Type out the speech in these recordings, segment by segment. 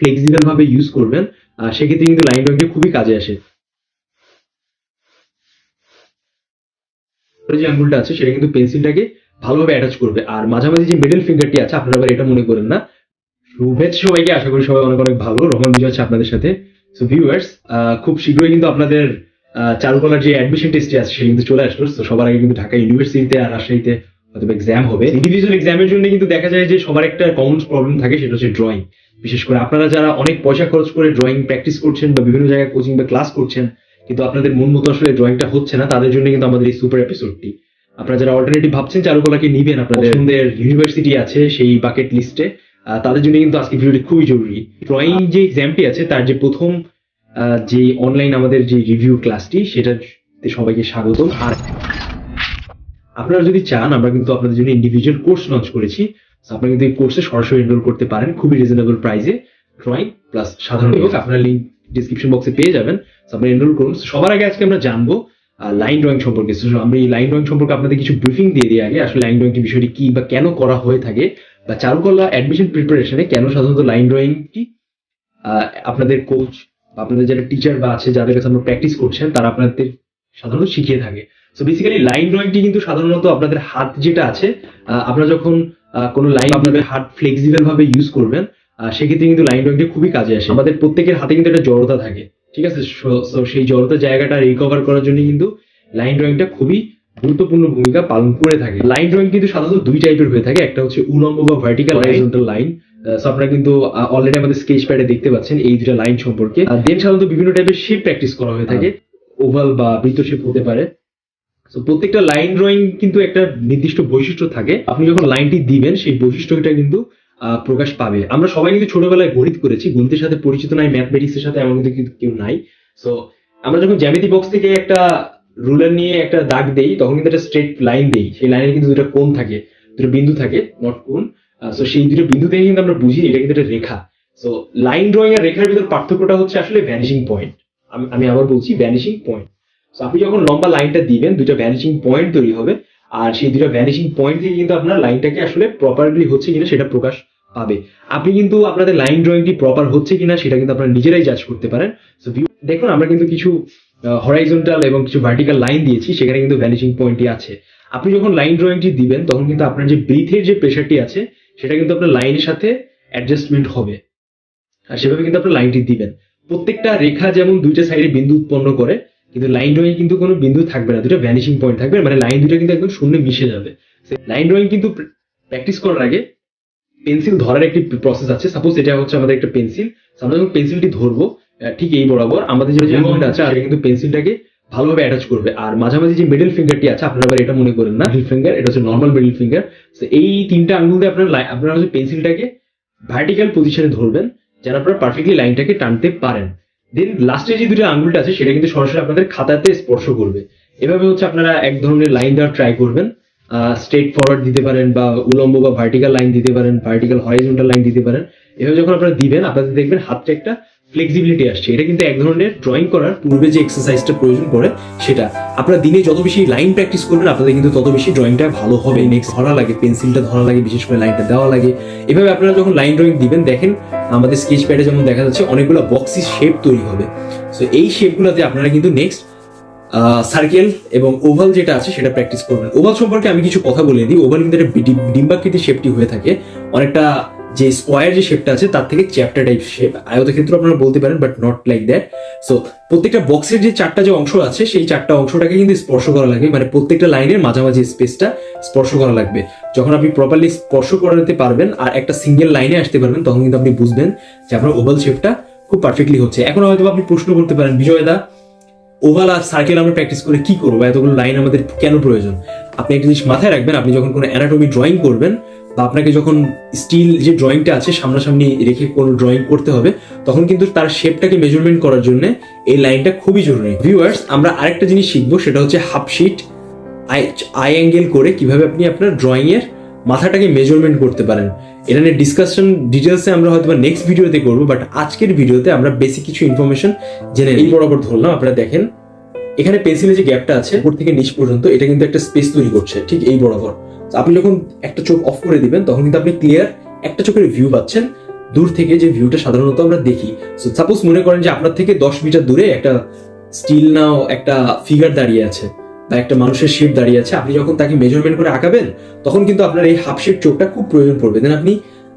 Flexible ভাবে use করবেন সেক্ষেত্রে কিন্তু লাইন ড্রয়িংটা খুবই কাজে আসে। যে আঙ্গুলটা আছে, সেটা কিন্তু পেন্সিলটাকে ভালোভাবে অ্যাটাচ করবে। আর মাঝামাঝি যে মিডল ফিঙ্গারটি আছে, আপনারা আবার এটা মনে করেন না। শুভেচ্ছা সবাইকে, আশা করি সবাই অনেক অনেক ভালো। রহমান বিজয় আছে আপনাদের সাথে। সো ভিউয়ার্স খুব শীঘ্রই কিন্তু আপনাদের চারুকলার যে অ্যাডমিশন টেস্টে আছে সেটা কিন্তু চলে আসলো। তো সবার আগে কিন্তু ঢাকা ইউনিভার্সিটিতে আর রাজশাহীতে হয়তো এক্সাম হবে। ইন্ডিভিজুয়াল এক্সামের জন্য কিন্তু দেখা যায় যে সবার একটা কমন প্রবলেম থাকে সেটা হচ্ছে ড্রয়িং বিশেষ করে আপনারা যারা অনেক পয়সা খরচ করে ড্রয়িং প্র্যাকটিস করছেন বা বিভিন্ন জায়গায় কোচিং বা ক্লাস করছেন কিন্তু আপনাদের মন মতো আসলে ড্রয়িংটা হচ্ছে না তাদের জন্য কিন্তু আমাদের এই সুপার এপিসোডটি আপনারা যারা অল্টারনেটিভ ভাবছেন চারুকলাকে নিবেন আপনাদের পছন্দের ইউনিভার্সিটি আছে সেই বাকেট লিস্টে তাদের জন্য কিন্তু আজকে ভিডিওটি খুবই জরুরি। ড্রয়িং যে এক্সামটি আছে তার যে প্রথম আহ, যে অনলাইন আমাদের যে রিভিউ ক্লাসটি সেটাতে সবাইকে স্বাগতম। আর আপনারা যদি চান আমরা কিন্তু আপনাদের জন্য ইন্ডিভিজুয়াল কোর্স লঞ্চ করেছি। আপনারা কিন্তু এই কোর্সে সরাসরি এনরোল করতে পারেন খুবই রিজনেবল প্রাইসে ড্রয়িং প্লাস সাধারণ হোক আপনারা লিঙ্ক ডিসক্রিপশন বক্সে পেয়ে যাবেন। আপনারা এনরোল করুন। সবার আগে আজকে আমরা জানব লাইন ড্রয়িং সম্পর্কে। আমরা এই লাইন ড্রয়িং সম্পর্কে আপনাদের কিছু ব্রিফিং দিয়ে দিই আগে আসলে লাইন ড্রয়িং বিষয়টি কি বা কেন করা হয়ে থাকে বা চারুকলা অ্যাডমিশন প্রিপারেশনে কেন সাধারণত লাইন ড্রয়িংটি আপনাদের কোচ বা আপনাদের যারা টিচার বা আছে যাদের কাছে আপনারা প্র্যাকটিস করছেন তারা আপনাদের সাধারণত শিখিয়ে থাকে। সো বেসিক্যালি লাইন ড্রয়িংটি কিন্তু সাধারণত আপনাদের হাত যেটা আছে আহ, আপনারা যখন কোনো লাইন আপনাদের হাত ফ্লেক্সিবল ভাবে ইউজ করবেন সেক্ষেত্রে কিন্তু লাইন ড্রয়িংটি খুবই কাজে আসে। আমাদের প্রত্যেকের হাতে কিন্তু একটা জড়তা থাকে ঠিক আছে? সো সেই জড়তা জায়গাটা রিকভার করার জন্য কিন্তু লাইন ড্রয়িংটা খুবই গুরুত্বপূর্ণ ভূমিকা পালন করে থাকে। লাইন ড্রয়িং কিন্তু সাধারণত দুই টাইপের হয়ে থাকে একটা হচ্ছে উলম্ব বা ভার্টিক্যাল হরাইজন্টাল লাইন আপনারা কিন্তু অলরেডি আমাদের স্কেচ প্যাডে দেখতে পাচ্ছেন এই দুটা লাইন সম্পর্কে। দেন সাধারণত বিভিন্ন টাইপের শেপ প্র্যাকটিস করা হয়ে থাকে। ওভাল বা বৃত্ত শেপ হতে পারে। তো প্রত্যেকটা লাইন ড্রয়িং কিন্তু একটা নির্দিষ্ট বৈশিষ্ট্য থাকে। আপনি যখন লাইনটি দিবেন, সেই বৈশিষ্ট্যটা কিন্তু প্রকাশ পাবে। আমরা সবাই কিন্তু ছোটবেলায় গণিত করেছি। গণিতের সাথে পরিচিত নাই ম্যাথমেটিক্স এর সাথে এমন কিন্তু কেউ নাই। সো আমরা যখন জ্যামিতি বক্স থেকে একটা রুলার নিয়ে একটা দাগ দেই, তখন কিন্তু একটা স্ট্রেট লাইন দেই। সেই লাইনের কিন্তু দুটো কোণ থাকে দুটো বিন্দু থাকে নট কোণ। সো সেই দুটো বিন্দু থেকে কিন্তু আমরা বুঝি, এটা কিন্তু একটা রেখা। সো লাইন ড্রয়িং আর রেখার ভিতর পার্থক্যটা হচ্ছে আসলে ভ্যানিশিং পয়েন্ট আমি আবার বলছি ভ্যানিশিং পয়েন্ট আপনি যখন লম্বা লাইনটা দিবেন দুটো ভ্যানিশিং পয়েন্ট তৈরি হবে। আর সেই দুটো ভ্যানিশিং পয়েন্ট থেকে কিন্তু আপনার লাইনটাকে আসলে প্রপারলি হচ্ছে কিনা সেটা প্রকাশ পাবে। আপনি কিন্তু আপনাদের লাইন ড্রয়িংটি প্রপার হচ্ছে কিনা সেটা কিন্তু আপনারা নিজেরাই জাজ করতে পারেন। তো দেখুন, আমরা কিন্তু কিছু হরাইজন্টাল এবং কিছু ভার্টিক্যাল লাইন দিয়েছি, সেখানে কিন্তু ভ্যানিশিং পয়েন্টই আছে। আপনি যখন লাইন ড্রয়িংটি দিবেন, তখন কিন্তু আপনার যে ব্রিথের যে প্রেশারটি আছে, সেটা কিন্তু আপনার লাইনের সাথে অ্যাডজাস্টমেন্ট হবে। আর সেভাবে কিন্তু আপনার লাইনটি দিবেন। প্রত্যেকটা রেখা যেমন দুইটা সাইডে বিন্দু উৎপন্ন করে কিন্তু লাইন ড্রয়িং কিন্তু কোনো বিন্দু থাকবে না দুটো ভ্যানিশিং পয়েন্ট থাকবে মানে লাইন দুটো কিন্তু একদম শূন্য মিশে যাবে। লাইন ড্রয়িং কিন্তু প্র্যাকটিস করার আগে পেন্সিল ধরার একটি প্রসেস আছে। সাপোজ এটা হচ্ছে আমাদের একটা পেন্সিল আমরা যখন পেন্সিলটি ধরবো ঠিক এই বরাবর আমাদের যে আঙুলটা আছে সেটা কিন্তু পেন্সিলটাকে ভালোভাবে অ্যাটাচ করবে। আর মাঝামাঝি যে মিডল ফিঙ্গারটি আছে আপনারা আবার এটা মনে করেন না। মিডল ফিঙ্গার এটা হচ্ছে নর্মাল মিডল ফিঙ্গার তো এই তিনটা আঙ্গুল দিয়ে আপনারা আপনারা হচ্ছে পেন্সিলটাকে ভার্টিক্যাল পজিশনে ধরবেন যেন আপনারা পারফেক্টলি লাইনটাকে টানতে পারেন। দেন লাস্টে যে দুটো আঙ্গুলটা আছে, সেটা কিন্তু সরাসরি আপনাদের খাতাতে স্পর্শ করবে। এভাবে হচ্ছে আপনারা এক ধরনের লাইন দেওয়ার ট্রাই করবেন। স্ট্রেট ফরওয়ার্ড দিতে পারেন বা উলম্ব বা ভার্টিক্যাল লাইন দিতে পারেন ভার্টিক্যাল হরাইজন্টাল লাইন দিতে পারেন। এভাবে যখন আপনারা দিবেন, আপনাদের দেখবেন হাতটা একটা ফ্লেক্সিবিলিটি আসছে। এটা কিন্তু এক ধরনের ড্রয়িং করার পূর্বে যে এক্সারসাইজটা প্রয়োজন করে সেটা। আপনারা দিনে যত বেশি লাইন প্র্যাকটিস করবেন, আপনাদের কিন্তু তত বেশি ড্রয়িংটা ভালো হবে। নেক্সট ধরা লাগে পেন্সিলটা ধরা লাগে, বিশেষ করে লাইনটা দেওয়া লাগে। এভাবে আপনারা যখন লাইন ড্রয়িং দিবেন, দেখেন আমাদের স্কেচ প্যাডে যেমন দেখা যাচ্ছে অনেকগুলো বক্সি শেপ তৈরি হবে। সো এই শেপগুলোতে আপনারা কিন্তু নেক্সট সার্কেল এবং ওভাল যেটা আছে সেটা প্র্যাকটিস করবেন। ওভাল সম্পর্কে আমি কিছু কথা বলে দিই ওভাল কিন্তু একটা ডিম্বাকৃতি শেপটি হয়ে থাকে। অনেকটা যে স্কোয়ার যে শেপটা আছে, তার থেকে চ্যাপ্টার টাইপ শেপ আয়তের ক্ষেত্রে আপনারা বলতে পারেন but not like that so প্রত্যেকটা বক্সের যে চারটা যে অংশ আছে, সেই চারটা অংশটাকে কিন্তু স্পর্শ করা লাগবে। মানে প্রত্যেকটা লাইনের মাঝামাঝি স্পেসটা স্পর্শ করা লাগবে। যখন আপনি প্রপারলি স্পর্শ করাতে পারবেন আর একটা সিঙ্গেল লাইনে আসতে পারবেন, তখন কিন্তু আপনি বুঝবেন যে আপনার ওভাল শেপটা খুব পারফেক্টলি হচ্ছে। এখন হয়তো আপনি প্রশ্ন করতে পারেন, বিজয়দা ওভাল আর সার্কেল আমরা প্র্যাকটিস করে কি করব? এতগুলো লাইন আমাদের কেন প্রয়োজন? আপনি একটা জিনিস মাথায় রাখবেন, আপনি যখন কোনো অ্যানাটমি ড্রয়িং করবেন আপনাকে যখন স্টিল যে ড্রয়িংটা আছে সামনাসামনি রেখে কোনো ড্রয়িং করতে হবে, তখন কিন্তু তার শেপটাকে মেজারমেন্ট করার জন্য এই লাইনটা খুবই জরুরি। ভিউয়ার্স আমরা আরেকটা জিনিস শিখব, সেটা হচ্ছে half sheet I I angle করে কীভাবে আপনি আপনার ড্রয়িং এর মাথাটাকে মেজারমেন্ট করতে পারেন। এটা নিয়ে ডিসকাশন ডিটেলসে আমরা হয়তো নেক্সট ভিডিওতে করব বাট আজকের ভিডিওতে আমরা বেসিক কিছু ইনফরমেশন জেনে এই বরাবর ধরলাম, আপনারা দেখেন। এখানে পেন্সিলের যে গ্যাপটা আছে, উপর থেকে নিচ পর্যন্ত, এটা কিন্তু একটা স্পেস তৈরি করছে, ঠিক এই বরাবর। আপনি যখন একটা চোখ অফ করে দিবেন, তখন কিন্তু আপনি ক্লিয়ার একটা চোখের ভিউ পাচ্ছেন। দূর থেকে যে ভিউটা সাধারণত আমরা দেখি। সাপোজ মনে করেন যে আপনার থেকে দশ মিটার দূরে একটা স্টিল নাও, একটা ফিগার দাঁড়িয়ে আছে, বা একটা মানুষের শেপ দাঁড়িয়ে আছে, আপনি যখন তাকে মেজারমেন্ট করে আঁকাবেন, তখন কিন্তু আপনার এই হাফ শেপ চোখটা খুব প্রয়োজন পড়বে। দেন আপনি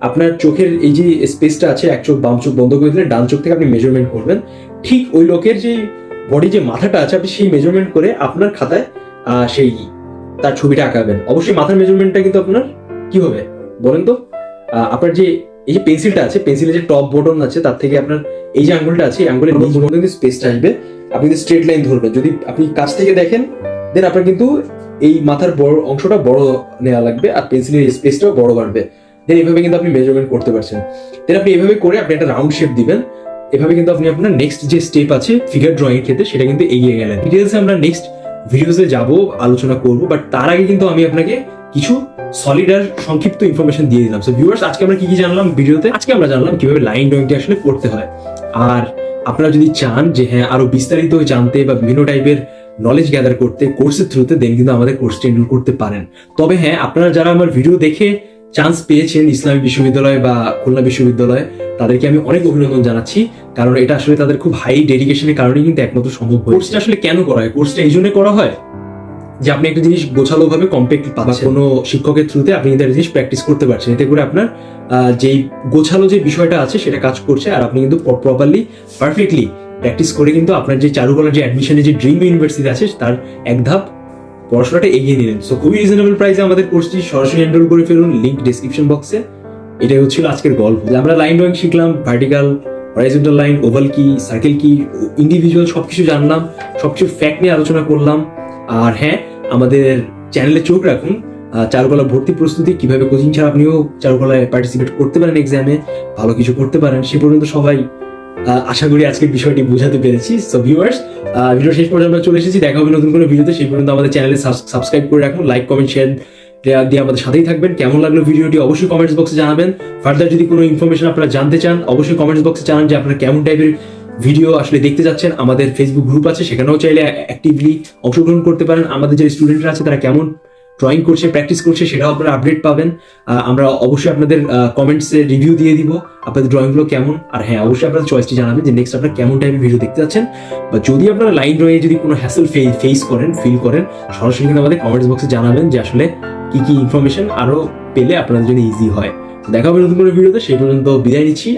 আপনার চোখের এই যে স্পেসটা আছে, এক চোখ বাম চোখ বন্ধ করে দিলে ডান চোখ থেকে আপনি মেজারমেন্ট করবেন। ঠিক ওই লোকের যে বডি যে মাথাটা আছে, আপনি সেই মেজারমেন্ট করে আপনার খাতায় সেই তার ছবিটা আঁকাবেন। অবশ্যই মাথার মেজারমেন্টটা কিন্তু আপনার কি হবে? বলেন তো আপনার যে এই যে পেন্সিলটা আছে পেন্সিলের যে টপ বটন আছে, তার থেকে আপনার এই যে আঙ্গুলটা আছে, এই আঙ্গুলের কিন্তু স্পেসটা আসবে। আপনি কিন্তু স্ট্রেট লাইন ধরবেন। যদি আপনি কাছ থেকে দেখেন দেন আপনার কিন্তু এই মাথার বড় অংশটা বড় নেওয়া লাগবে আর পেন্সিলের স্পেসটাও বড় বাড়বে। দেন এভাবে কিন্তু আপনি মেজারমেন্ট করতে পারছেন। দেন আপনি এভাবে করে আপনি একটা রাউন্ড শেপ দিবেন। এভাবে কিন্তু আপনি আপনার নেক্সট যে স্টেপ আছে ফিগার ড্রয়িং এর ক্ষেত্রে সেটা কিন্তু এগিয়ে গেলেন। ডিটেলসে আমরা নেক্সট ভিডিওসে যাব, আলোচনা করব বাট তার আগে কিন্তু আমি আপনাকে কিছু সলিড আর সংক্ষিপ্ত ইনফরমেশন দিয়ে দিলাম। সো ভিউয়ার্স আজকে আমরা কি কি জানলাম ভিডিওতে? আজকে আমরা জানলাম কীভাবে লাইন ড্রয়িংটি আসলে করতে হয়। আর আপনারা যদি চান যে হ্যাঁ আরও বিস্তারিত জানতে বা বিভিন্ন টাইপের নলেজ গ্যাদার করতে কোর্সের থ্রুতে দেন কিন্তু আমাদের কোর্সটি এনরোল করতে পারেন। তবে হ্যাঁ আপনারা যারা আমার ভিডিও দেখে চান্স পেয়েছেন ইসলামী বিশ্ববিদ্যালয় বা খুলনা বিশ্ববিদ্যালয় তাদেরকে আমি অনেক অভিনন্দন জানাচ্ছি কারণ এটা আসলে তাদের খুব হাই ডেডিকেশনের কারণে কিন্তু একমাত্র সম্ভব কোর্সটা আসলে কেন করা হয়? কোর্সটা এই জন্য করা হয় যে আপনি একটা জিনিস গোছালো ভাবে কম্প্যাক্ট পাচ্ছেন। কোনো শিক্ষকের থ্রুতে আপনি কিন্তু একটা জিনিস প্র্যাকটিস করতে পারছেন। এতে করে আপনার যেই গোছালো যে বিষয়টা আছে সেটা কাজ করছে আর আপনি কিন্তু প্রপারলি পারফেক্টলি প্র্যাকটিস করে কিন্তু আপনার যে চারুকলার যে অ্যাডমিশনের যে ড্রিম ইউনিভার্সিটি আছে তার এক ধাপ পড়াশোনাটা এগিয়ে নিলেন। সো খুবই রিজনেবল প্রাইসে আমাদের কোর্সটি সরাসরি এনরোল করে ফেলুন লিঙ্ক ডিসক্রিপশন বক্সে এটাই হচ্ছিল আজকের গল্প। আমরা লাইন ড্রয়িং শিখলাম ভার্টিক্যাল হরাইজন্টাল লাইন ওভাল কি সার্কেল কি ইন্ডিভিজুয়াল সবকিছু জানলাম, সবকিছু ফ্যাক্ট নিয়ে আলোচনা করলাম। আর হ্যাঁ আমাদের চ্যানেলে চোখ রাখুন চারুকলা ভর্তি প্রস্তুতি, কীভাবে কোচিং ছাড়া আপনিও চারুকলায় পার্টিসিপেট করতে পারেন এক্সামে ভালো কিছু করতে পারেন, সে পর্যন্ত সবাই আশা করি আজকের বিষয়টি বুঝাতে পেরেছি। সো ভিউয়ার্স ভিডিও শেষ পর্যন্ত আমরা চলে এসেছি। দেখা হবে নতুন কোনো ভিডিওতে সেই পর্যন্ত আমাদের চ্যানেলে সাবস্ক্রাইব করে রাখুন। লাইক কমেন্ট শেয়ার দিয়ে আমাদের সাথেই থাকবেন। কেমন লাগল ভিডিওটি অবশ্যই কমেন্টস বক্সে জানাবেন। ফার্দার যদি কোনো ইনফরমেশন আপনারা জানতে চান, অবশ্যই কমেন্টস বক্সে জানান যে আপনারা কেমন টাইপের ভিডিও আসলে দেখতে যাচ্ছেন। আমাদের ফেসবুক গ্রুপ আছে, সেখানেও চাইলে অ্যাক্টিভলি অংশগ্রহণ করতে পারেন। আমাদের যে স্টুডেন্টরা আছে, তারা কেমন ড্রয়িং করছে প্র্যাকটিস করছে, সেটাও আপনারা আপডেট পাবেন। আমরা অবশ্যই আপনাদের কমেন্টসে রিভিউ দিয়ে দিব, আপনাদের ড্রয়িংগুলো কেমন। আর হ্যাঁ অবশ্যই আপনাদের চয়েসটি জানাবেন যে নেক্সট আপনারা কেমন টাইপের ভিডিও দেখতে যাচ্ছেন। বা যদি আপনারা লাইন ড্রয়িংয়ে যদি কোনো হ্যাসেল ফেস করেন ফিল করেন, সরাসরি কিন্তু আমাদের কমেন্টস বক্সে জানাবেন যে আসলে কি কি ইনফরমেশন আরও পেলে আপনাদের জন্য ইজি হয়। দেখা হবে নতুন কোনো ভিডিওতে সেই পর্যন্ত বিদায় নিচ্ছি।